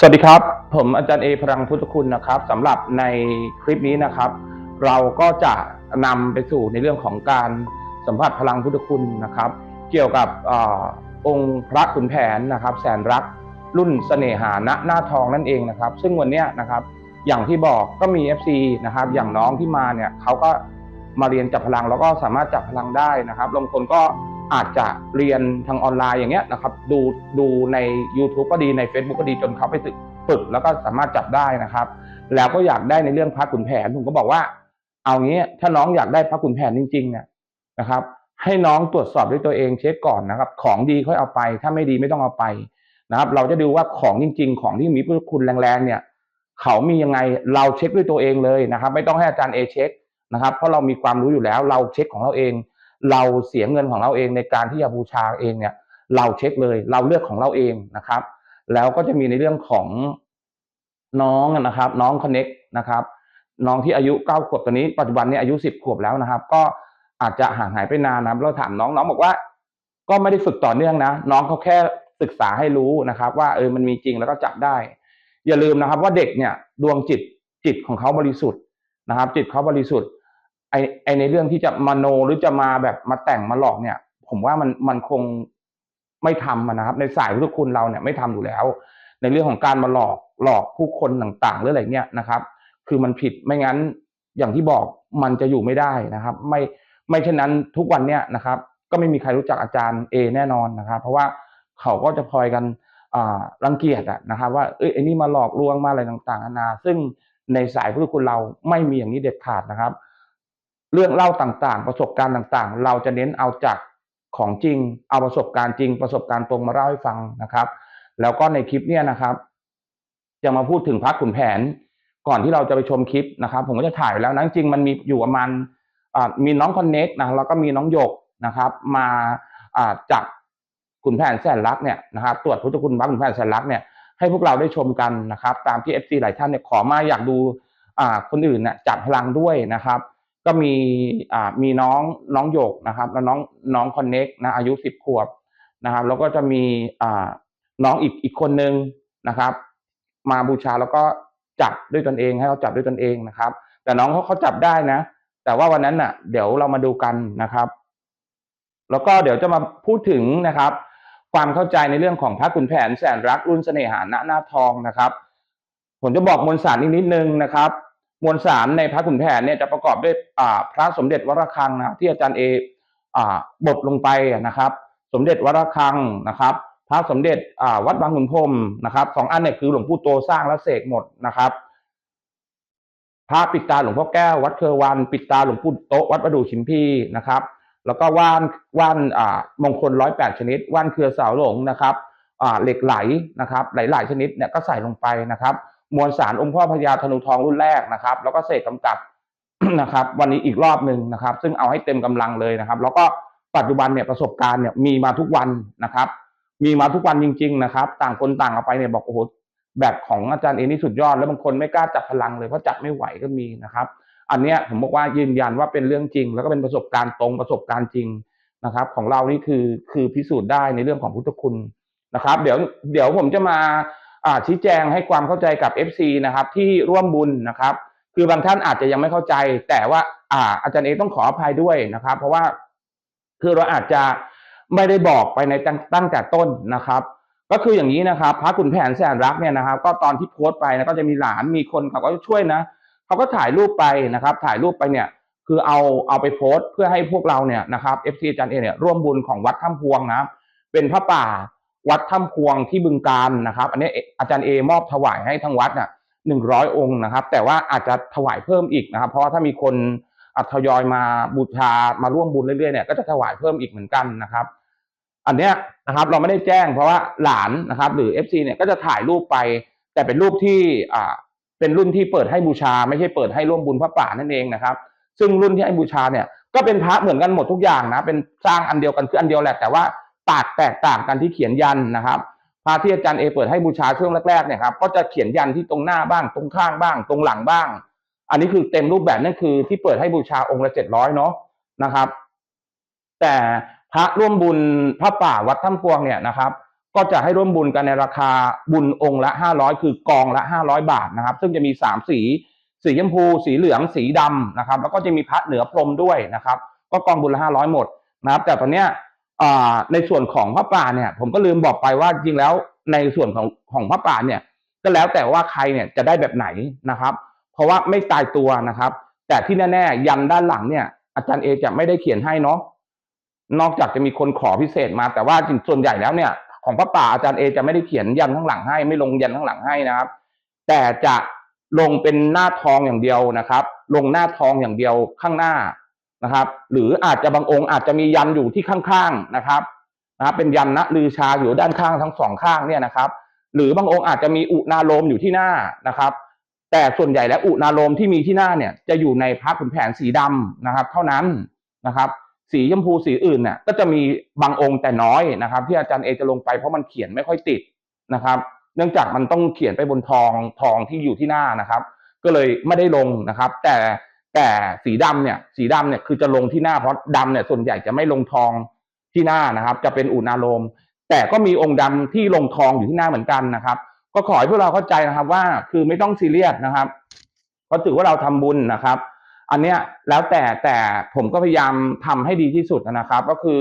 สวัสดีครับ ผมอาจารย์เอพลังพุทธคุณนะครับสำหรับในคลิปนี้นะครับ เราก็จะนำไปสู่ในเรื่องของการสัมผัสพลังพุทธคุณนะครับ เกี่ยวกับอองค์พระขุนแผนนะครับ แสนรักรุ่นเสน่หาณหน้าทองนั่นเองนะครับ ซึ่งวันนี้นะครับ อย่างที่บอกก็มี FC นะครับ อย่างน้องที่มาเนี่ยเขาก็มาเรียนจับพลังแล้วก็สามารถจับพลังได้นะครับบางคนก็ อาจจะเรียนทางออนไลน์อย่างเงี้ยนะครับ ดูดูใน YouTube ก็ดีใน Facebook ก็ดีจนเขาไปฝึกแล้วก็สามารถจับได้นะครับ แล้วก็อยากได้ในเรื่องพระขุนแผนผมก็บอกว่า เอางี้ถ้าน้องอยากได้พระขุนแผนจริงๆเนี่ยนะครับ ให้น้องตรวจสอบด้วยตัวเองเช็คก่อนนะครับ ของดีค่อยเอาไป ถ้าไม่ดีไม่ต้องเอาไปนะครับ เราจะดูว่าของจริง ๆ ของที่มีพุทธคุณแรงๆเนี่ย เขามียังไงเราเช็คด้วยตัวเองเลยนะครับ ไม่ต้องให้อาจารย์เอเช็คนะครับ เพราะเรามีความรู้อยู่แล้ว เราเช็คของเราเอง เราเสียเงินของเราเองในการที่จะบูชาเองเนี่ย เราเช็คเลยเราเลือกของเราเองนะครับ แล้วก็จะมีในเรื่องของน้องนะครับ น้องคอนเน็กนะครับ น้องที่อายุเก้าขวบตอนนี้ปัจจุบันนี้อายุสิบขวบแล้วนะครับ ก็อาจจะห่างหายไปนานนะครับเราถามน้องน้องบอกว่า ก็ไม่ได้ฝึกต่อเนื่องนะ น้องเขาแค่ศึกษาให้รู้นะครับ ว่าเออมันมีจริงแล้วก็จับได้ อย่าลืมนะครับ ว่าเด็กเนี่ยดวงจิตจิตของเขาบริสุทธิ์นะครับ จิตเขาบริสุทธิ์ ไอไอในเรื่องที่จะมโนหรือจะมาแบบมาแต่งมาหลอกเนี่ย ผมว่ามันมันคงไม่ทำนะครับ ในสายพุทธคุณเราเนี่ยไม่ทำอยู่แล้ว ในเรื่องของการมาหลอกหลอกผู้คนต่างๆหรืออะไรเนี่ยนะครับ คือมันผิดไม่งั้นอย่างที่บอกมันจะอยู่ไม่ได้นะครับ ไม่ไม่เช่นนั้นทุกวันเนี่ยนะครับ ก็ไม่มีใครรู้จักอาจารย์เอแน่นอนนะครับ เพราะว่าเขาก็จะพลอยกันรังเกียจอะนะครับ ว่าเอ้ยไอ้นี่มาหลอกลวงมาอะไรต่างๆนานาซึ่งในสายพุทธคุณเราไม่มีอย่างนี้เด็ดขาดนะครับ เรื่องเล่าต่างๆ ประสบการณ์ต่างๆ เราจะเน้นเอาจากของจริง เอาประสบการณ์จริง ประสบการณ์ตรงมาเล่าให้ฟังนะครับ แล้วก็ในคลิปเนี่ยนะครับ จะมาพูดถึงพระขุนแผน ก่อนที่เราจะไปชมคลิปนะครับ ผมก็จะถ่ายแล้วนะจริงมันมีอยู่ประมาณมีน้องคอนเน็กนะแล้วก็มีน้องหยกนะครับ มาจับขุนแผนแสนรักเนี่ยนะครับตรวจพุทธคุณพระขุนแผนแสนรักเนี่ยให้พวกเราได้ชมกันนะครับ ตามที่เอฟซีหลายท่านเนี่ยขอมาอยากดูคนอื่นเนี่ยจับพลังด้วยนะครับ ก็มีอ่ามีน้องน้องหยกนะครับ แล้วน้องน้องคอนเน็กนะอายุสิบขวบนะครับ แล้วก็จะมีอ่าน้องอีกอีกคนนึงนะครับ มาบูชาแล้วก็จับด้วยตนเองให้เขาจับด้วยตนเองนะครับ แต่น้องเขาเขาจับได้นะ แต่ว่าวันนั้นน่ะ เดี๋ยวเรามาดูกันนะครับ แล้วก็เดี๋ยวจะมาพูดถึงนะครับ ความเข้าใจในเรื่องของพระขุนแผนแสนรักรุ่นเสน่หาณหน้าทองนะครับ ผมจะบอกมวลสารนิดนึงนะครับ มวลสารในพระขุนแผนเนี่ยจะประกอบด้วยพระสมเด็จวรคังนะที่อาจารย์เอบทลงไปนะครับ สมเด็จวรคังนะครับ พระสมเด็จวัดบางขุนพรมนะครับสองอันเนี่ยคือหลวงปู่โตสร้างและเสกหมดนะครับ พระปิดตาหลวงพ่อแก้ววัดเครือวัน ปิดตาหลวงปู่โตวัดประดู่ชิมพีนะครับ แล้วก็ว่านว่านมงคลร้อยแปดชนิด ว่านเครือสาวหลงนะครับเหล็กไหลนะครับ หลาย ๆ ชนิดเนี่ยก็ใส่ลงไปนะครับ มวลสารองค์พ่อพญาธนูทองรุ่นแรกนะครับ แล้วก็เสกกำกับนะครับ วันนี้อีกรอบหนึ่งนะครับ ซึ่งเอาให้เต็มกำลังเลยนะครับ แล้วก็ปัจจุบันเนี่ยประสบการณ์เนี่ยมีมาทุกวันนะครับ มีมาทุกวันจริง ๆ นะครับ ต่างคนต่างเอาไปเนี่ยบอกโอ้โหแบบของอาจารย์เอนี่สุดยอด แล้วบางคนไม่กล้าจับพลังเลยเพราะจับไม่ไหวก็มีนะครับ อันเนี้ยผมบอกว่ายืนยันว่าเป็นเรื่องจริง แล้วก็เป็นประสบการณ์ตรงประสบการณ์จริงนะครับ ของเรานี่คือคือพิสูจน์ได้ในเรื่องของพุทธคุณนะครับ เดี๋ยวเดี๋ยวผมจะมา ชี้แจงให้ความเข้าใจกับ FC นะครับที่ร่วมบุญนะครับ คือบางท่านอาจจะยังไม่เข้าใจ แต่ว่าอ่าอาจารย์เอต้องขออภัยด้วยนะครับ เพราะว่าคือเราอาจจะไม่ได้บอกไปในตั้งตั้งแต่ต้นนะครับ ก็คืออย่างนี้นะครับ พระขุนแผนแสนรักเนี่ยนะครับ ก็ตอนที่โพสต์ไปนะก็จะมีหลานมีคนเขาก็ช่วยนะเขาก็ถ่ายรูปไปนะครับ ถ่ายรูปไปเนี่ย คือเอาเอาไปโพสต์เพื่อให้พวกเราเนี่ยนะครับเอฟซีอาจารย์เอเนี่ยร่วมบุญของวัดถ้ำพวงนะเป็นพระป่า วัดถ้ำพวงที่บึงการนะครับ อันนี้อาจารย์เอมอบถวายให้ทั้งวัดน่ะหนึ่งร้อยองค์นะครับ แต่ว่าอาจจะถวายเพิ่มอีกนะครับ เพราะว่าถ้ามีคนอัทยอยมาบูชามาร่วมบุญเรื่อยๆเนี่ยก็จะถวายเพิ่มอีกเหมือนกันนะครับ อันเนี้ยนะครับเราไม่ได้แจ้งเพราะว่าหลานนะครับ หรือ FC เนี่ยก็จะถ่ายรูปไป แต่เป็นรูปที่อ่าเป็นรุ่นที่เปิดให้บูชา ไม่ใช่เปิดให้ร่วมบุญพระป่านั่นเองนะครับ ซึ่งรุ่นที่ให้บูชาเนี่ยก็เป็นพระเหมือนกันหมดทุกอย่างนะเป็นสร้างอันเดียวกันคืออันเดียวแหละแต่ว่า ปากแตกต่างกันที่เขียนยันนะครับพระที่อาจารย์เอเปิดให้บูชาช่วงแรกๆเนี่ยครับก็จะเขียนยันที่ตรงหน้าบ้าง ตรงข้างบ้าง ตรงหลังบ้าง อันนี้คือเต็มรูปแบบนั่นคือที่เปิดให้บูชาองค์ละเจ็ดร้อยเนาะนะครับ แต่พระร่วมบุญพระป่าวัดถ้ำพวงเนี่ยนะครับ ก็จะให้ร่วมบุญกันในราคาบุญองค์ละห้าร้อยคือกองละห้าร้อยบาทนะครับ ซึ่งจะมีสามสีสีชมพู สีเหลือง สีดำนะครับ แล้วก็จะมีพระเหนือพรมด้วยนะครับ ก็กองบุญละห้าร้อยหมดนะครับ แต่ตอนเนี้ย ในส่วนของพระป่าเนี่ย ผมก็ลืมบอกไปว่าจริงแล้วในส่วนของของพระป่าเนี่ย ก็แล้วแต่ว่าใครเนี่ยจะได้แบบไหนนะครับ เพราะว่าไม่ตายตัวนะครับ แต่ที่แน่ๆยันด้านหลังเนี่ย อาจารย์เอจะไม่ได้เขียนให้เนาะนอกจากจะมีคนขอพิเศษมา แต่ว่าจริงส่วนใหญ่แล้วเนี่ย ของพระป่าอาจารย์เอจะไม่ได้เขียนยันข้างหลังให้ ไม่ลงยันข้างหลังให้นะครับ แต่จะลงเป็นหน้าทองอย่างเดียวนะครับ ลงหน้าทองอย่างเดียวข้างหน้า นะครับ หรืออาจจะบางองค์อาจจะมียันอยู่ที่ข้างๆนะครับนะครับ เป็นยันนะลือชาอยู่ด้านข้างทั้งสองข้างเนี่ยนะครับ หรือบางองค์อาจจะมีอุณาโลมอยู่ที่หน้านะครับ แต่ส่วนใหญ่แล้วอุณาโลมที่มีที่หน้าเนี่ยจะอยู่ในพระขุนแผนสีดำนะครับ เท่านั้นนะครับ สีชมพูสีอื่นเนี่ยก็จะมีบางองค์แต่น้อยนะครับ ที่อาจารย์เอจะลงไปเพราะมันเขียนไม่ค่อยติดนะครับ เนื่องจากมันต้องเขียนไปบนทองทองที่อยู่ที่หน้านะครับ ก็เลยไม่ได้ลงนะครับ แต่ แต่สีดำเนี่ยสีดำเนี่ยคือจะลงที่หน้าเพราะดำเนี่ยส่วนใหญ่จะไม่ลงทองที่หน้านะครับ จะเป็นอุณาโลม แต่ก็มีองค์ดำที่ลงทองอยู่ที่หน้าเหมือนกันนะครับ ก็ขอให้พวกเราเข้าใจนะครับ ว่าคือไม่ต้องซีเรียสนะครับเพราะถือว่าเราทำบุญนะครับ อันเนี้ยแล้วแต่แต่ผมก็พยายามทำให้ดีที่สุดนะครับ ก็คือ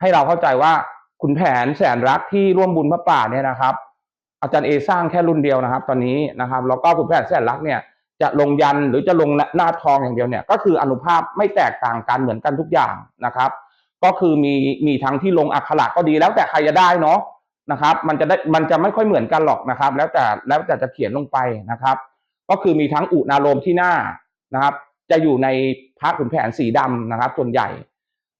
ให้เราเข้าใจว่าขุนแผนแสนรักที่ร่วมบุญพระป่าเนี่ยนะครับ อาจารย์เอสร้างแค่รุ่นเดียวนะครับ ตอนนี้นะครับแล้วก็ขุนแผนแสนรักเนี่ย จะลงยันหรือจะลงหน้าทองอย่างเดียวเนี่ยก็คืออนุภาพไม่แตกต่างกันเหมือนกันทุกอย่างนะครับ ก็คือมีมีทั้งที่ลงอักขระก็ดีแล้วแต่ใครจะได้เนาะนะครับ มันจะได้มันจะไม่ค่อยเหมือนกันหรอกนะครับ แล้วแต่แล้วแต่จะเขียนลงไปนะครับ ก็คือมีทั้งอุณาโลมที่หน้านะครับ จะอยู่ในพระขุนแผนสีดำนะครับ ส่วนใหญ่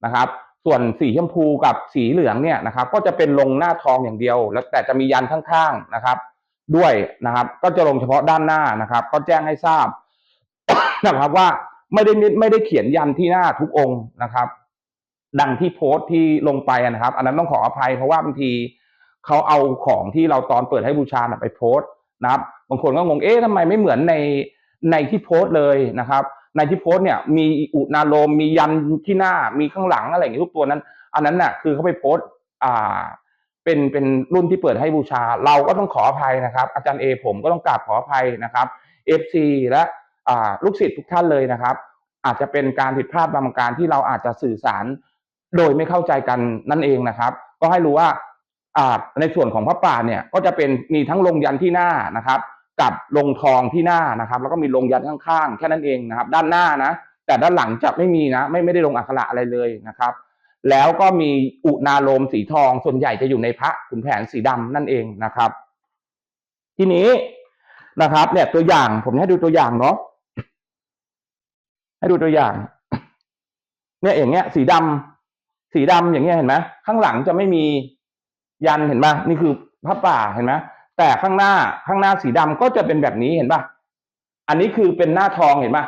นะครับ ส่วนสีชมพูกับสีเหลืองเนี่ยนะครับ ก็จะเป็นลงหน้าทองอย่างเดียว แล้วแต่จะมียันข้างๆนะครับ ด้วยนะครับ ก็จะลงเฉพาะด้านหน้านะครับ ก็แจ้งให้ทราบนะครับว่าไม่ได้ไม่ได้เขียนยันที่หน้าทุกองค์นะครับ ดังที่โพสต์ที่ลงไปนะครับ อันนั้นต้องขออภัยเพราะว่าบางทีเขาเอาของที่เราตอนเปิดให้บูชาไปโพสต์นะครับบางคนก็งงเอ๊ะทำไมไม่เหมือนในในที่โพสต์เลยนะครับ ในที่โพสต์เนี่ย มีอุณาโลมมียันที่หน้ามีข้างหลังอะไรอย่างนี้ทุกตัวนั้น อันนั้นน่ะคือเขาไปโพสต์อ่า เป็นเป็นรุ่นที่เปิดให้บูชา เราก็ต้องขออภัยนะครับ อาจารย์เอผมก็ต้องกราบขออภัยนะครับ FC และลูกศิษย์ทุกท่านเลยนะครับ อาจจะเป็นการผิดพลาดบางประการที่เราอาจจะสื่อสารโดยไม่เข้าใจกันนั่นเองนะครับ ก็ให้รู้ว่าอ่าในส่วนของพระป่าเนี่ยก็จะเป็นมีทั้งลงยันที่หน้านะครับ กับลงทองที่หน้านะครับ แล้วก็มีลงยันข้างๆ แค่นั้นเองนะครับ ด้านหน้านะ แต่ด้านหลังจะไม่มีนะ ไม่ไม่ได้ลงอักขระอะไรเลยนะครับ แล้วก็มีอุณาโลมสีทองส่วนใหญ่จะอยู่ในพระขุนแผนสีดำนั่นเองนะครับ ทีนี้นะครับ เนี่ยตัวอย่างผมให้ดูตัวอย่างเนาะให้ดูตัวอย่าง เนี่ยอย่างเงี้ย สีดำสีดำอย่างเงี้ยเห็นไหมข้างหลังจะไม่มียันเห็นปะนี่คือพระป่าเห็นไหมแต่ข้างหน้าข้างหน้าสีดำก็จะเป็นแบบนี้เห็นปะอันนี้คือเป็นหน้าทองเห็นปะ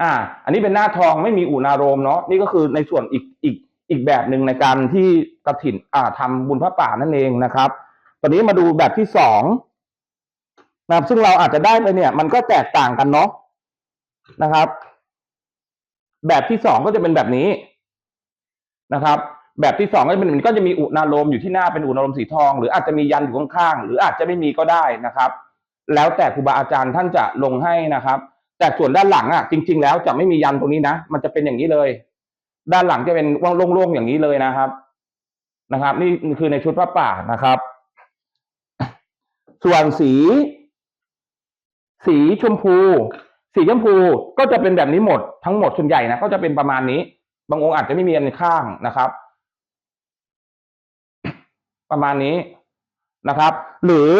อ่า อันนี้เป็นหน้าทองไม่มีอุณาโรมเนาะนี่ก็คือในส่วนอีกอีกอีกแบบหนึ่งในการที่กระถินอ่าทำบุญพระป่านั่นเองนะครับ ตอนนี้มาดูแบบที่สองนะครับซึ่งเราอาจจะได้ไปเนี่ย มันก็แตกต่างกันเนาะนะครับ แบบที่สองก็จะเป็นแบบนี้นะครับ แบบที่สองก็จะเป็นมันก็จะมีอุณาโลมอยู่ที่หน้าเป็นอุณาโลมสีทอง หรืออาจจะมียันอยู่ข้างๆหรืออาจจะไม่มีก็ได้นะครับ แล้วแต่ครูบาอาจารย์ท่านจะลงให้นะครับ แต่ส่วนด้านหลังอะจริง ๆ แล้วจะไม่มียันตรงนี้นะมันจะเป็นอย่างนี้เลย ด้านหลังจะเป็นว่างโล่งๆอย่างนี้เลยนะครับ นะครับ นี่คือในชุดพระป่านะครับ ส่วนสี สีชมพู สีชมพูก็จะเป็นแบบนี้หมดทั้งหมดส่วนใหญ่นะก็จะเป็นประมาณนี้ บางองค์อาจจะไม่มีอันข้างนะครับ ประมาณนี้นะครับ หรือ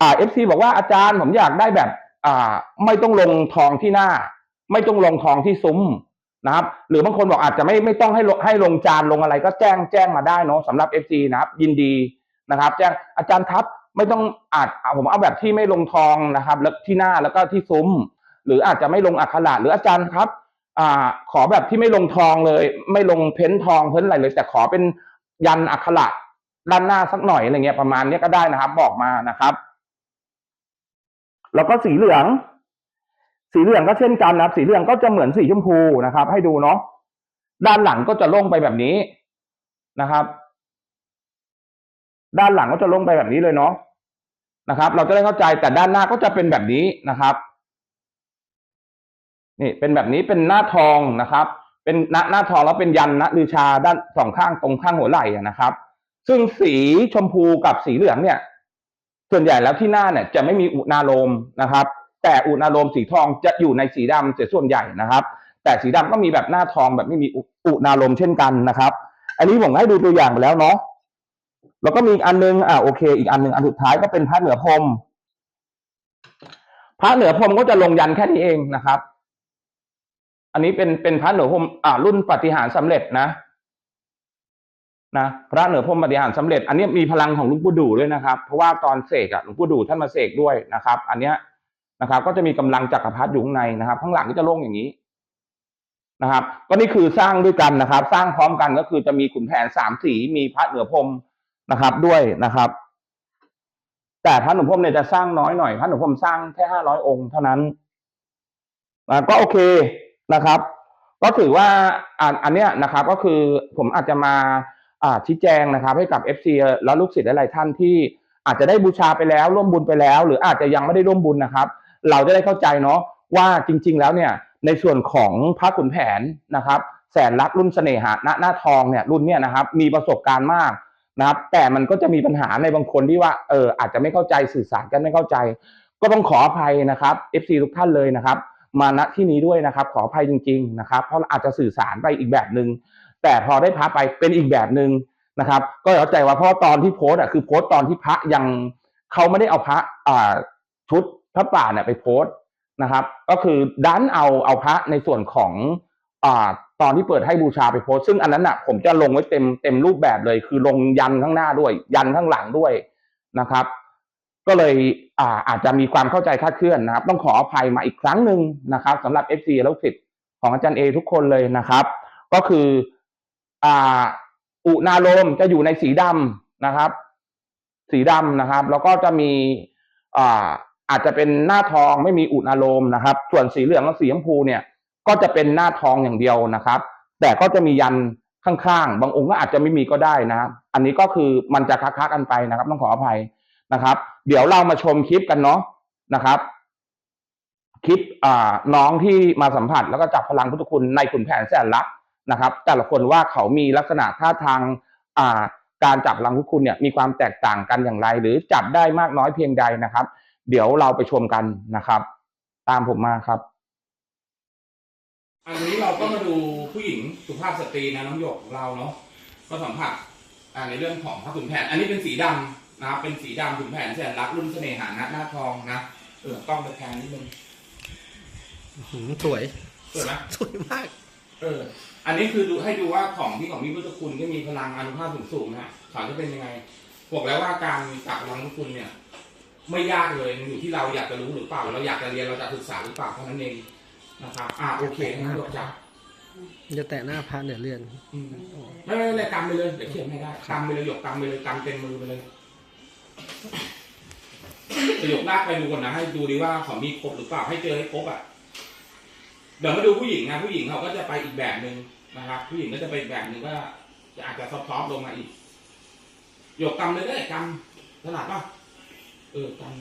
อ่าเอฟซีบอกว่าอาจารย์ผมอยากได้แบบ อ่าไม่ต้องลงทองที่หน้า ไม่ต้องลงทองที่ซุ้มนะครับ หรือบางคนบอกอาจจะไม่ไม่ต้องให้ให้ลงจานลงอะไร ก็แจ้งแจ้งมาได้เนาะสำหรับเอฟซีนะครับ ยินดีนะครับ แจ้งอาจารย์ครับไม่ต้องอาจเอาผมเอาแบบที่ไม่ลงทองนะครับ แล้วที่หน้าแล้วก็ที่ซุ้ม หรืออาจจะไม่ลงอักขระหรืออาจารย์ครับอ่าขอแบบที่ไม่ลงทองเลย ไม่ลงเพ้นทองเพ้นอะไรเลย แต่ขอเป็นยันอักขระด้านหน้าสักหน่อยอะไรเงี้ยประมาณนี้ก็ได้นะครับ บอกมานะครับ แล้วก็สีเหลือง สีเหลืองก็เช่นกันนะครับ สีเหลืองก็จะเหมือนสีชมพูนะครับ ให้ดูเนาะด้านหลังก็จะโล่งไปแบบนี้นะครับ ด้านหลังก็จะลงไปแบบนี้เลยเนาะนะครับ เราจะได้เข้าใจแต่ด้านหน้าก็จะเป็นแบบนี้นะครับนี่เป็นแบบนี้เป็นหน้าทองนะครับ เป็นหน้าหน้าทองแล้วเป็นยันนะลือชาด้านสองข้างตรงข้างหัวไหล่นะครับ ซึ่งสีชมพูกับสีเหลืองเนี่ย ส่วนใหญ่แล้วที่หน้าเนี่ยจะไม่มีอุณาโลมนะครับ แต่อุณาโลมสีทองจะอยู่ในสีดำเสียส่วนใหญ่นะครับ แต่สีดำก็มีแบบหน้าทองแบบไม่มีอุณาโลมเช่นกันนะครับ อันนี้ผมให้ดูตัวอย่างไปแล้วเนาะแล้วก็มีอีกอันนึงอ่าโอเค อีกอันหนึ่งอันสุดท้ายก็เป็นพระเหนือพรมพระเหนือพรมก็จะลงยันแค่นี้เองนะครับ อันนี้เป็นเป็นพระเหนือพรมอ่ารุ่นปฏิหารย์สำเร็จนะ นะพระเหนือพรมปฏิหารย์สำเร็จ อันนี้มีพลังของหลวงปู่ดูด้วยนะครับ เพราะว่าตอนเสกอะหลวงปู่ดูท่านมาเสกด้วยนะครับ อันเนี้ยนะครับก็จะมีกำลังจักรพรรดิอยู่ข้างในนะครับ ข้างหลังก็จะโล่งอย่างนี้นะครับ ก็นี่คือสร้างด้วยกันนะครับ สร้างพร้อมกันก็คือจะมีขุนแผนสามสีมีพระเหนือพรมนะครับด้วยนะครับ แต่พระหนือพรมเนี่ยจะสร้างน้อยหน่อยพระหนือพรมสร้างแค่ห้าร้อยองค์เท่านั้นอ่าก็โอเคนะครับ ก็ถือว่าอ่าอันเนี้ยนะครับ ก็คือผมอาจจะมา ชี้แจงนะครับ ให้กับ FC แล้วลูกศิษย์หลายๆท่านที่อาจจะได้บูชาไปแล้วร่วมบุญไปแล้ว หรืออาจจะยังไม่ได้ร่วมบุญนะครับ เราจะได้เข้าใจเนาะว่าจริง ๆ แล้วเนี่ยในส่วนของพระขุนแผนนะครับ แสนรักรุ่นเสน่หะณหน้าทองเนี่ยรุ่นเนี่ยนะครับ มีประสบการณ์มากนะครับ แต่มันก็จะมีปัญหาในบางคนที่ว่าเอออาจจะไม่เข้าใจสื่อสารกันไม่เข้าใจ ก็ต้องขออภัยนะครับ FC ทุกท่านเลยนะครับ มาณที่นี้ด้วยนะครับ ขออภัยจริง ๆ นะครับ เพราะอาจจะสื่อสารไปอีกแบบหนึ่ง แต่พอได้พระไปเป็นอีกแบบหนึ่งนะครับ ก็เข้าใจว่าเพราะตอนที่โพส์อะคือโพสต์ตอนที่พระยังเขาไม่ได้เอาพระอ่าชุดพระป่าเนี่ยไปโพส์นะครับ ก็คือดันเอาเอาพระในส่วนของอ่าตอนที่เปิดให้บูชาไปโพส์ซึ่งอันนั้นอะผมจะลงไว้เต็มเต็มรูปแบบเลย คือลงยันข้างหน้าด้วย ยันข้างหลังด้วยนะครับ ก็เลยอ่าอาจจะมีความเข้าใจคลาดเคลื่อนนะครับ ต้องขออภัยมาอีกครั้งหนึ่งนะครับสำหรับ FC และลูกศิษย์ของอาจารย์เอทุกคนเลยนะครับ ก็คือ อ่า อุณาโลมจะอยู่ในสีดำนะครับ สีดำนะครับ แล้วก็จะมีอ่าอาจจะเป็นหน้าทองไม่มีอุณาโลมนะครับ ส่วนสีเหลืองกับสีชมพูเนี่ย ก็จะเป็นหน้าทองอย่างเดียวนะครับ แต่ก็จะมียันข้างๆ บางองค์ก็อาจจะไม่มีก็ได้นะครับ อันนี้ก็คือมันจะค้าๆกันไปนะครับ ต้องขออภัยนะครับ เดี๋ยวเรามาชมคลิปกันเนาะนะครับ คลิปน้องที่มาสัมผัสแล้วก็จับพลังพุทธคุณในขุนแผนแสนลักษ นะครับ แต่ละคนว่าเขามีลักษณะท่าทางอ่าการจับพลังพุทธคุณเนี่ยมีความแตกต่างกันอย่างไร หรือจับได้มากน้อยเพียงใดนะครับ เดี๋ยวเราไปชมกันนะครับ ตามผมมาครับ อันนี้เราก็มาดูผู้หญิงสุภาพสตรีนะน้องหยกของเราเนาะก็สัมผัสอ่าในเรื่องของพระขุนแผน อันนี้เป็นสีดำนะครับเป็นสีดำขุนแผนแสนรักรุ่นเสน่หานะหน้าทองนะเออกล้องตะแคงนิดนึงหืมสวยสวยไหมสวยมาก เออ อันนี้คือดูให้ดูว่าของที่ของมีพุทธคุณที่มีพลังอานุภาพสูงๆนะเขาจะเป็นยังไงบอกแล้วว่าการจับพลังพุทธคุณเนี่ย ไม่ยากเลยมันอยู่ที่เราอยากจะรู้หรือเปล่า เราอยากจะเรียนเราจะศึกษาหรือเปล่าเท่านั้นเองนะครับ อ่าโอเคให้น้องหยกจับจะแตะหน้าพระเหนือเรือนอืมไม่ไม่ไม่ไม่กำไปเลยเดี๋ยวเขียนไม่ได้กำไปเลยหยกกำไปเลยกำเต็มมือไปเลยจะหยกลากไปดูก่อนนะให้ดูดีว่าเขามีครบหรือเปล่าให้เจอให้ครบอะ เดี๋ยวมาดูผู้หญิงนะผู้หญิงเขาก็จะไปอีกแบบหนึ่งนะครับ ผู้หญิงก็จะไปอีกแบบหนึ่งก็จะอาจจะซอฟต์ๆลงมาอีกหยกกำเลยได้กำถนัดป่ะเออกำ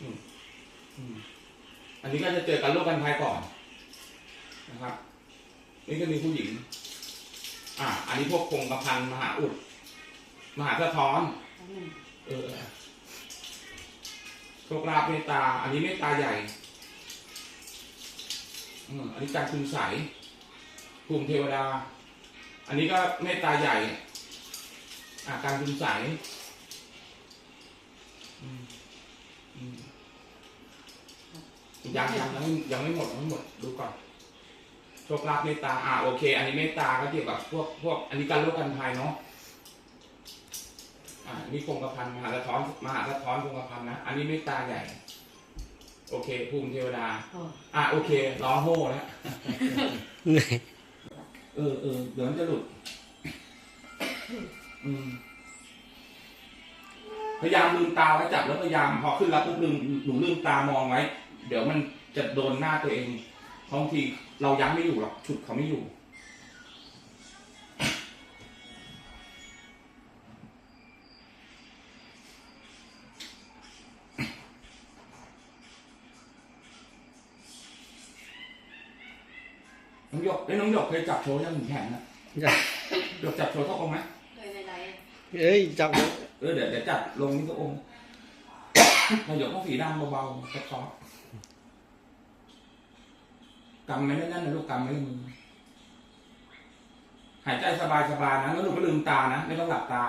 อืมอืมอันนี้ก็จะเจอกันโลกกันภายก่อนนะครับ นี่ก็มีผู้หญิง อ่า อันนี้พวกคงกระพันมหาอุด มหาสะท้อน เออเออโชคลาภเมตตา อันนี้เมตตาใหญ่ อันนี้การคุณใสภูมิเทวดา อันนี้ก็เมตตาใหญ่อาการคุณใส่ยังยังยังไม่ยังไม่หมดยังไม่หมดดูก่อนโชคลาภเมตตาอ่าโอเค อันนี้เมตตาก็เกี่ยวกับพวกพวก อันนี้การลกกันภัยเนาะอ่านี่คงกระพันมหาสะท้อนมหาสะท้อนคงกระพันนะ อันนี้เมตตาใหญ่ โอเค ภูมิเทวดา อ่าโอเคร้องโห่แล้วเหนื่อยเออเออเดี๋ยวมันจะหลุด อืมพยายามลืมตาไว้จับแล้วพยายามพอขึ้นแล้วปุ๊บลืมหนูลืมตามองไว้ เดี๋ยวมันจะโดนหน้าตัวเองบางทีเรายั้งไม่อยู่หรอกฉุดเขาไม่อยู่ เคยจับโชว์ยังหมุนแขนนะอย่าหยกจับโชว์เข้าองค์ไหมเคยในไลฟ์เอ้ยจับเออเดี๋ยวเดี๋ยวจับลงนี่ก็องค์น้องหยกต้องสีดำเบาๆซอฟต์ๆกำไม่แน่นๆนะลูกกำไม่มือหายใจสบายๆนะแล้วหนูก็ลืมตานะไม่ต้องหลับตา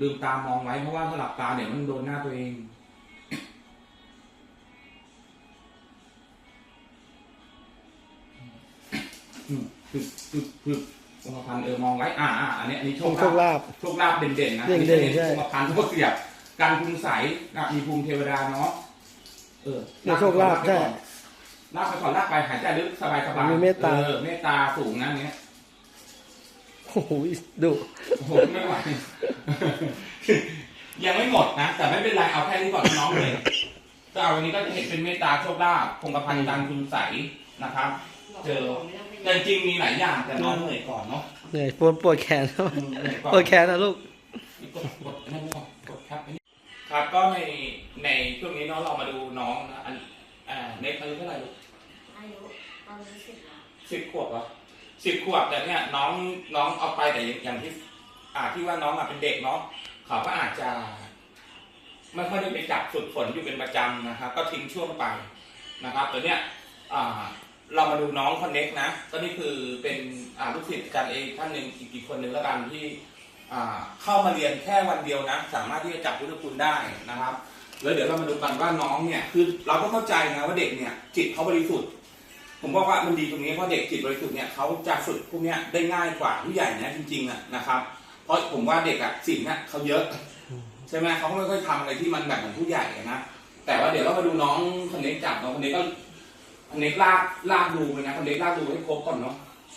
ลืมตามองไว้เพราะว่าถ้าหลับตาเดี๋ยวมันโดนหน้าตัวเองอืม คือคือคือองค์พันธ์เออมองไว้อ่าอ่าอันนี้อันนี้โชคงคโชคลาภลาภโชคลาภเด่นๆนะเด่นๆไม่ใช่องค์พันธ์พวกเสียบการคุณใสนะมีภูมิเทวดาเนาะเออเนี่ยโชคลาภใช่ลากไปก่อนลากไปหายใจลึกสบายสบายมีเมตตาเออเมตตาสูงนะอันเนี้ยโอ้โหดุโอ้โหไม่ไหวยังไม่หมดนะแต่ไม่เป็นไรเอาแค่นี้ก่อนน้องเลยก็เอาวันนี้ก็จะเห็นเป็นเมตตาโชคลาภคงกระพันการคุณใสนะครับ เจอ แต่จริงๆมีหลายอย่างแต่น้องเหนื่อยก่อนเนาะเหนื่อยปวดปวดแขนอืมเหนื่อยก่อนปวดแขนนะลูกกดกดอันนั่นไม่ต้องกดครับอันนี้ครับก็ในในช่วงนี้เนาะเรามาดูน้องนะอันอ่าเน็กอายุเท่าไหร่ลูกอายุตอนนี้สิบแล้วสิบขวบเหรอสิบขวบแต่เนี่ยน้องน้องเอาไปแต่อย่างที่อ่าที่ว่าน้องอะเป็นเด็กเนาะเขาก็อาจจะไม่ค่อยได้ไปจับฝึกฝนอยู่เป็นประจำนะครับ ก็ทิ้งช่วงไปนะครับแต่เนี่ยอ่า เรามาดูน้องคอนเน็กนะ ก็นี่คือเป็นอาลูกศิษย์อาจารย์เองท่านหนึ่งอีกอีกคนหนึ่งแล้วกันที่อ่าเข้ามาเรียนแค่วันเดียวนะ สามารถที่จะจับพุทธคุณได้นะครับ แล้วเดี๋ยวเรามาดูกันว่าน้องเนี่ยคือเราก็เข้าใจนะว่าเด็กเนี่ยจิตเขาบริสุทธิ์ ผมบอกว่ามันดีตรงนี้เพราะเด็กจิตบริสุทธิ์เนี่ยเขาจะฝึกพวกเนี้ยได้ง่ายกว่าผู้ใหญ่นะจริงๆอะนะครับ เพราะผมว่าเด็กอะสิ่งเนี้ยเขาเยอะใช่ไหมเขาไม่ค่อยทำอะไรที่มันแบบเหมือนผู้ใหญ่นะแต่ว่าเดี๋ยวเรามาดูน้องคนเล็กจับน้องคนเล็กก็ คนเล็กลากลากดูไปนะคนเล็กลากดูให้ครบก่อนเนาะ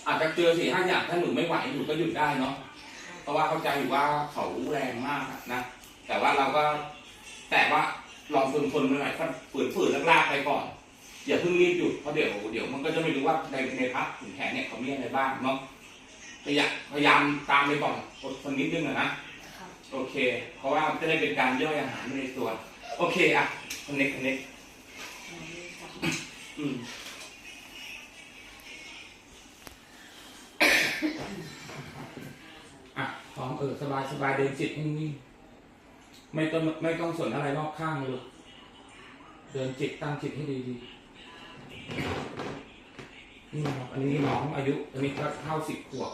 อาจจะเจอสี่ห้าอย่างถ้าหนูไม่ไหวหนูก็หยุดได้เนาะเพราะว่าเข้าใจอยู่ว่าเขาแรงมากอะนะแต่ว่าเราก็แต่ว่าลองทนทนๆไปหน่อยฝืนฝืนๆลากๆไปก่อนอย่าเพิ่งรีบหยุดเพราะเดี๋ยวเดี๋ยวมันก็จะไม่รู้ว่าในในพักถึงแขนเนี่ยเขามีอะไรบ้างเนาะพยายามพยายามตามไปก่อนอดทนนิดนึงอะนะครับโอเค เพราะว่าจะได้เป็นการย่อยอาหารในตัว โอเคอะคนเน็กคนเน็กอันนี้จับ อะพร้อมเออสบายสบายเดินจิตนิ่งๆไม่ต้องไม่ต้องสนอะไรรอบข้างเลยเดินจิตตั้งจิตให้ดีๆนี่ครับอันนี้น้องอายุอันนี้ก็เข้าสิบขวบ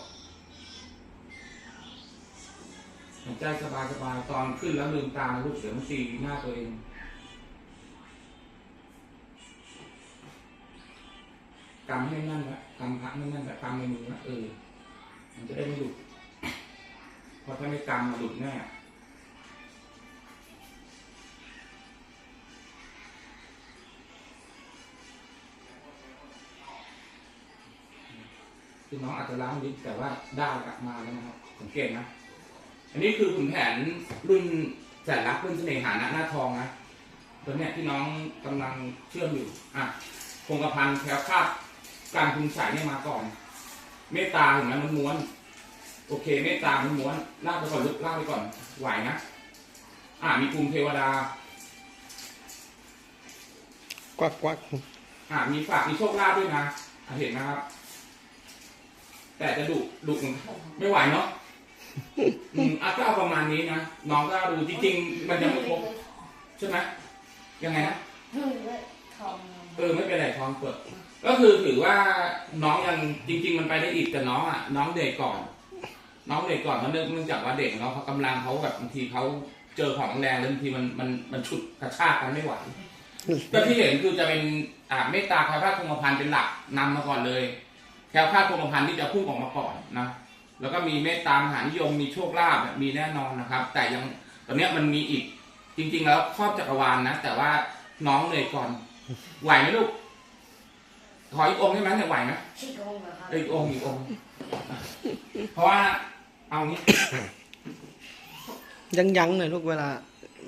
หายใจสบายสบายๆตอนขึ้นแล้วลืมตาลูกเดี๋ยวมันตีหน้าตัวเอง กำให้นั่นนะกำพระไม่นั่นแต่กำในมือนะเออ มันจะได้ไม่หลุดเพราะถ้าไม่กำมันหลุดแน่คือน้องอาจจะล้างลิ้นแต่ว่าได้กลับมาแล้วนะครับสังเกตนะ อันนี้คือขุนแผนรุ่นแสนรักรุ่นเสน่หานะหน้าทองนะตัวเนี้ยที่น้องกำลังเชื่อมอยู่ อะคงกระพันแคล้วคลาด การคุณสายเนี่ยมาก่อน เมตตาเห็นไหมมันม้วน โอเค เมตตามันม้วนลากไปก่อนลึกลากไปก่อนไหวนะ อ่ามีภูมิเทวดา กวักกวักอ่ามีฝากมีโชคลาภด้วยนะอะเห็นนะครับ แต่จะดุดุหนึ่งไม่ไหวเนาะอืมอะก็เอาประมาณนี้นะน้องก็ดูจริงๆมันยังไม่ครบใช่ไหมยังไงนะเพิ่งเลยทอง เออไม่เป็นไรท้องเปิด ก็คือถือว่าน้องยังจริง ๆ มันไปได้อีกแต่น้องอะน้องเด็กก่อน น้องเด็กก่อนเพราะเนื่องเนื่องจากว่าเด็กเนาะเขากำลังเขาแบบบางทีเขาเจอของแรงแล้วบางทีมันมันมันฉุดกระชากกันไม่ไหวก็ที่เห็นคือจะเป็นอ่าเมตตาแคล้วคลาดคงกระพันเป็นหลักนำมาก่อนเลย แคล้วคาดคงกระพันที่จะพุ่งออกมาก่อนนะแล้วก็มีเมตตามหานิยมมีโชคลาภมีแน่นอนนะครับ แต่ยังตอนนี้มันมีอีกจริง ๆ แล้วครอบจักรวาลนะแต่ว่าน้องเลยก่อนไหวไหมลูก ขออีกองค์ได้ไหมเนี่ยไหวไหมชิโกงเหรอครับเอ้ยอีกองค์อีกองค์เพราะว่าเอางี้ ยั้งยั้งๆหน่อยลูกเวลา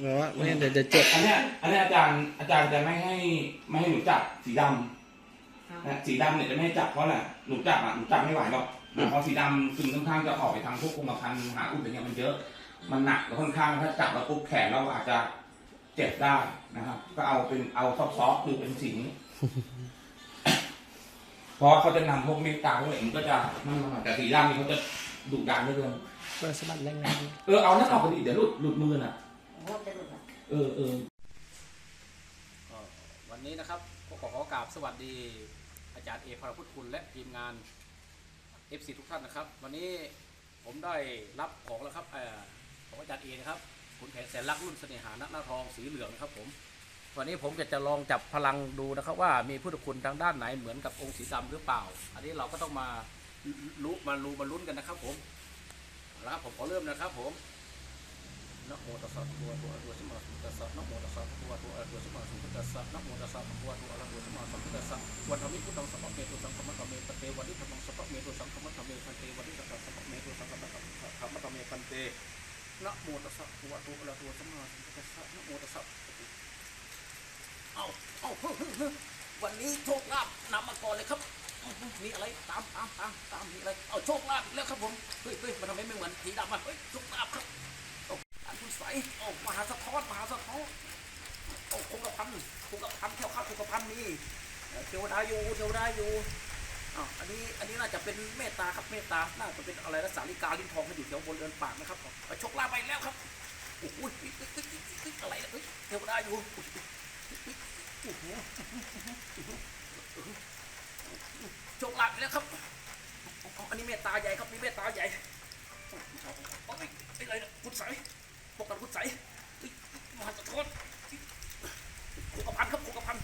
แบบว่าไม่งั้นเดี๋ยวจะเจ็บอันเนี้ยอันเนี้ยอาจารย์อาจารย์จะไม่ให้ไม่ให้หนูจับสีดำนะสีดำเนี่ยจะไม่ให้จับเพราะอะไรหนูจับอะหนูจับไม่ไหวหรอกนะเพราะสีดำซึมค่อนข้างจะออกไปทางพวกกรมพันธุ์หาอุดอะไรเงี้ยมันเยอะ มันหนักแล้วค่อนข้างถ้าจับแล้วปุ๊บแขนเราอาจจะเจ็บได้นะครับ ก็เอาเป็นเอาซอฟต์ๆคือเป็นสีนี้ เพราะเขาจะนำพวกเมตตาพวกอะไรมันก็จะนั่นมาหน่อยแต่สีดำนี่เขาจะดุดันเหลือเกินเปิดสะบัดแรงเออเอานั่นออกไปดิเดี๋ยวหลุดหลุดมือน่ะโอ้โหจะหลุดอะเออเออก็วันนี้นะครับก็ขอขอกราบสวัสดีอาจารย์เอพรพุทธคุณและทีมงาน FC ทุกท่านนะครับ วันนี้ผมได้รับของแล้วครับเอ่อของอาจารย์เอนะครับขุนแผนแสนรักรุ่นเสน่หานักหน้าทองสีเหลืองนะครับผม วันนี้ผมจะจะลองจับพลังดูนะครับ ว่ามีพุทธคุณทางด้านไหนเหมือนกับองค์สีดำหรือเปล่า อันนี้เราก็ต้องมารู้มารู้มาลุ้นกันนะครับ ผมเอาละครับผมขอเริ่มนะครับ ผมนะโมตัสสะภะคะวตอะระหะโตสัมาสัมพุทธัสสะนะโมตัสสะภะคะวตอะระหะโตสัมาสัมพุทธัสสะนะโมตัสสะภะคะวตอะระหะโตสัมาสัมพุทธัสสะวันธรรมิพุทธังสัพพะเมตุสังฆมัตเมปเตวันนิธรรมังสัพพะเมตุสังฆมัตเมพันเตวันนิสัพพะสัพพะเมตุสังฆมัตตธรรมัตตเมพันเตนะโมตัสสะภะคะวตอะระหะโตสัมาสัมพุทธัสสะนะโมตัสสะ เอาเอาวันนี้โชคลาภนำมาก่อนเลยครับ มีอะไรตามตามตามตามมีอะไร เอาโชคลาภแล้วครับผม เฮ้ยเฮ้ยมันทำไมไม่เหมือนสีดำอะเฮ้ยโชคลาภครับอันคุณใสโอ้มหาสะท้อนมหาสะท้อนโอ้คงกระพันคงกระพันแค่ยวข้าวคงกระพันนี่เทวดาอยู่เทวดาอยู่อ่าอันนี้ อันนี้น่าจะเป็นเมตตาครับ เมตตา น่าจะเป็นอะไรนะสาลิกาลิ้นทองเขาอยู่แถวบนเรือนปากนะครับไปโชคลาภไปแล้วครับ โอ้โหเฮ้ยอะไรเฮ้ยเทวดาอยู่ โอ้โหโชคลาภไปแล้วครับ อันนี้เมตตาใหญ่ครับนี่เมตตาใหญ่โอ้ยอะไรนะคุณใสพวกกันคุณใสมหาสะท้อนคงกพันครับคงกพัน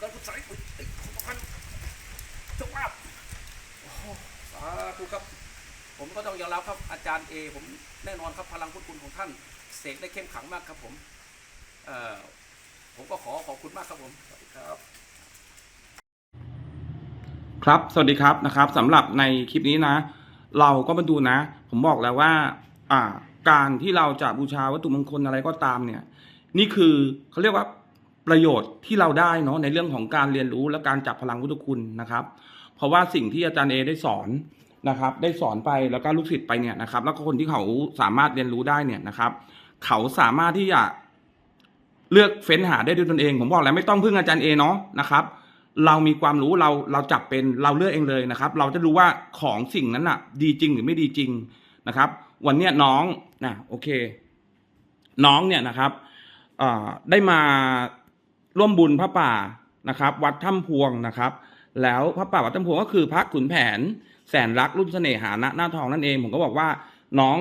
กันคุณใสเฮ้ยเฮ้ยคกพันโชคลาภสาธุครับ ผมก็ต้องยอมรับครับอาจารย์เอผมแน่นอนครับพลังพุทธคุณของท่านเสกได้เข้มขังมากครับผม เอ่อ ผมก็ขอขอบคุณมากครับผมสวัสดีครับ ครับสวัสดีครับนะครับสำหรับในคลิปนี้นะ เราก็มาดูนะ ผมบอกแล้วว่าอ่า การที่เราจะบูชาวัตถุมงคลอะไรก็ตามเนี่ย นี่คือเขาเรียกว่าประโยชน์ที่เราได้เนาะในเรื่องของการเรียนรู้และการจับพลังพุทธคุณนะครับ เพราะว่าสิ่งที่อาจารย์เอได้สอนนะครับ ได้สอนไปแล้วก็ลูกศิษย์ไปเนี่ยนะครับ แล้วก็คนที่เขาสามารถเรียนรู้ได้เนี่ยนะครับ เขาสามารถที่จะ เลือกเฟ้นหาได้ด้วยตนเอง ผมบอกแล้วไม่ต้องพึ่งอาจารย์เอเนาะนะครับ เรามีความรู้เราเราจับเป็นเราเลือกเองเลยนะครับ เราจะรู้ว่าของสิ่งนั้นน่ะดีจริงหรือไม่ดีจริงนะครับ วันเนี้ยน้องนะโอเค น้องเนี่ยนะครับได้มาร่วมบุญพระป่านะครับ วัดถ้ำพวงนะครับ แล้วพระป่าวัดถ้ำพวงก็คือพระขุนแผน แสนรักรุ่นเสน่หาณหน้าทองนั่นเอง ผมก็บอกว่าน้อง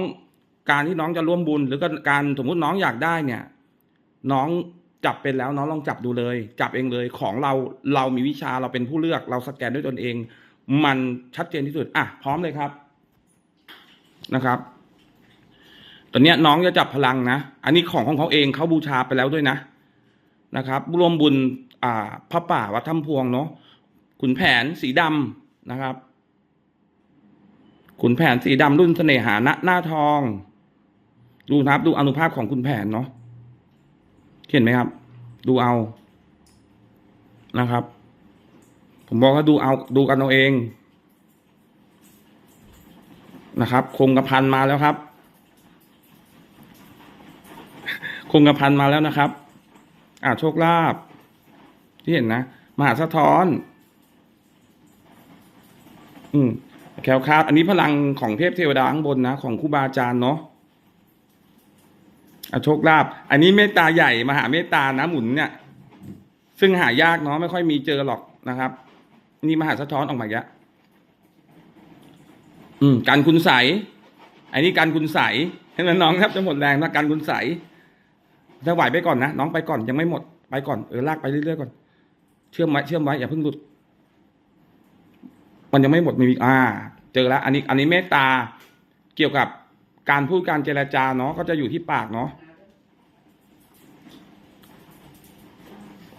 การที่น้องจะร่วมบุญ หรือก็การสมมุติน้องอยากได้เนี่ย น้องจับเป็นแล้วน้องลองจับดูเลย จับเองเลยของเราเรามีวิชาเราเป็นผู้เลือกเราสแกนด้วยตนเอง มันชัดเจนที่สุดอะพร้อมเลยครับนะครับ ตอนนี้น้องจะจับพลังนะ อันนี้ของของเขาเองเขาบูชาไปแล้วด้วยนะนะครับรวมบุญอ่าพระป่าวัดถ้ำพวงเนาะขุนแผนสีดำนะครับขุนแผนสีดำรุ่นเสน่หาณหน้าทอง ดูนะครับดูอนุภาพของขุนแผนเนาะ เห็นไหมครับ ดูเอานะครับ ผมบอกว่าดูเอาดูกันเอาเองนะครับ คงกระพันมาแล้วครับ คงกระพันมาแล้วนะครับ อ่าโชคลาภที่เห็นนะมหาสะท้อน อืมแคล้วคาดอันนี้พลังของเทพเทวดาข้างบนนะ ของครูบาอาจารย์เนาะ อโชคลาภอันนี้เมตตาใหญ่มหาเมตตานะหมุนเนี่ย ซึ่งหายากเนาะไม่ค่อยมีเจอหรอกนะครับ นี่มหาสะท้อนออกมาอีกแล้วอืมการคุณใสอันนี้การคุณใสเห็นไหมน้องครับจะหมดแรงนะการคุณใสถ้าไหวไปก่อนนะน้องไปก่อนยังไม่หมดไปก่อนเออลากไปเรื่อยๆก่อน เชื่อมไว้เชื่อมไว้อย่าเพิ่งหลุด มันยังไม่หมดมีอ่า เจอแล้ว อันนี้ อันนี้เมตตาเกี่ยวกับ การพูดการเจรจาเนาะก็จะอยู่ที่ปากเนาะ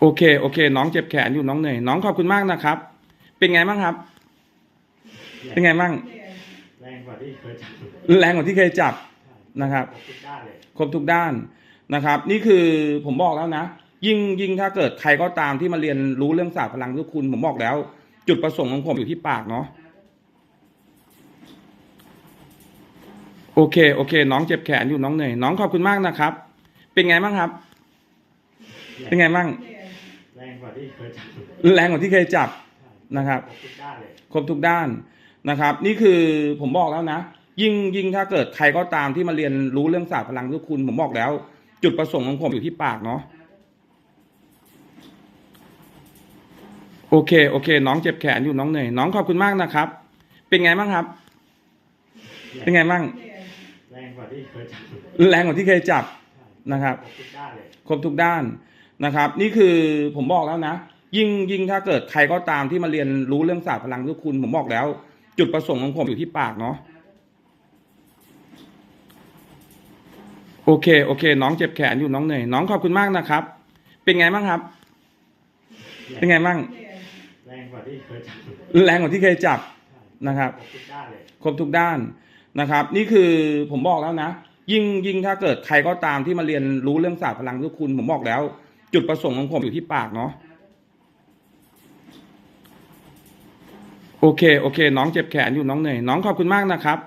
โอเคโอเค น้องเจ็บแขนอยู่น้องเหนื่อยน้องขอบคุณมากนะครับ เป็นไงบ้างครับ เป็นไงบ้างแรงกว่าที่เคยจับแรงกว่าที่เคยจับนะครับครบทุกด้านเลยครบทุกด้านนะครับ นี่คือผมบอกแล้วนะ ยิ่งยิ่งถ้าเกิดใครก็ตามที่มาเรียนรู้เรื่องศาสตร์พลังทุกคุณ ผมบอกแล้ว จุดประสงค์ของผมอยู่ที่ปากเนาะ โอเค โอเค น้องเจ็บแขนอยู่น้องเหนื่อย น้องขอบคุณมากนะครับ เป็นไงบ้างครับ เป็นไงบ้าง แรงกว่าที่เคยจับแรงกว่าที่เคยจับนะครับครบทุกด้านเลยครบทุกด้านนะครับ นี่คือผมบอกแล้วนะ ยิ่งยิ่งถ้าเกิดใครก็ตามที่มาเรียนรู้เรื่องศาสตร์พลังพุทธคุณ ผมบอกแล้ว จุดประสงค์ของผมอยู่ที่ปากเนาะโอเค โอเค น้องเจ็บแขนอยู่น้องเหนื่อย น้องขอบคุณมากนะครับ เป็นไงบ้างครับ เป็นไงบ้างแรง กว่าที่เคยจับแรงกว่าที่เคยจับนะครับ ครบทุกด้านเลยครบทุกด้านนะครับ นี่คือผมบอกแล้วนะ ยิ่งยิ่งถ้าเกิดใครก็ตามที่มาเรียนรู้เรื่องศาสตร์พลังพุทธคุณ ผมบอกแล้ว จุดประสงค์ของผมอยู่ที่ปากเนาะโอเคโอเค น้องเจ็บแขนอยู่น้องเหนื่อยน้องขอบคุณมากนะครับ เป็นไงบ้างครับ เป็นไงบ้างแรงกว่าที่เคยจับแรงกว่าที่เคยจับนะครับ ครบทุกด้านเลยครบทุกด้าน นะครับ นี่คือผมบอกแล้วนะ ยิ่งยิ่งถ้าเกิดใครก็ตามที่มาเรียนรู้เรื่องศาสตร์พลังพุกคุณ ผมบอกแล้ว จุดประสงค์ของผมอยู่ที่ปากเนาะโอเคโอเค น้องเจ็บแขนอยู่น้องเหนื่อยน้องขอบคุณมากนะครับ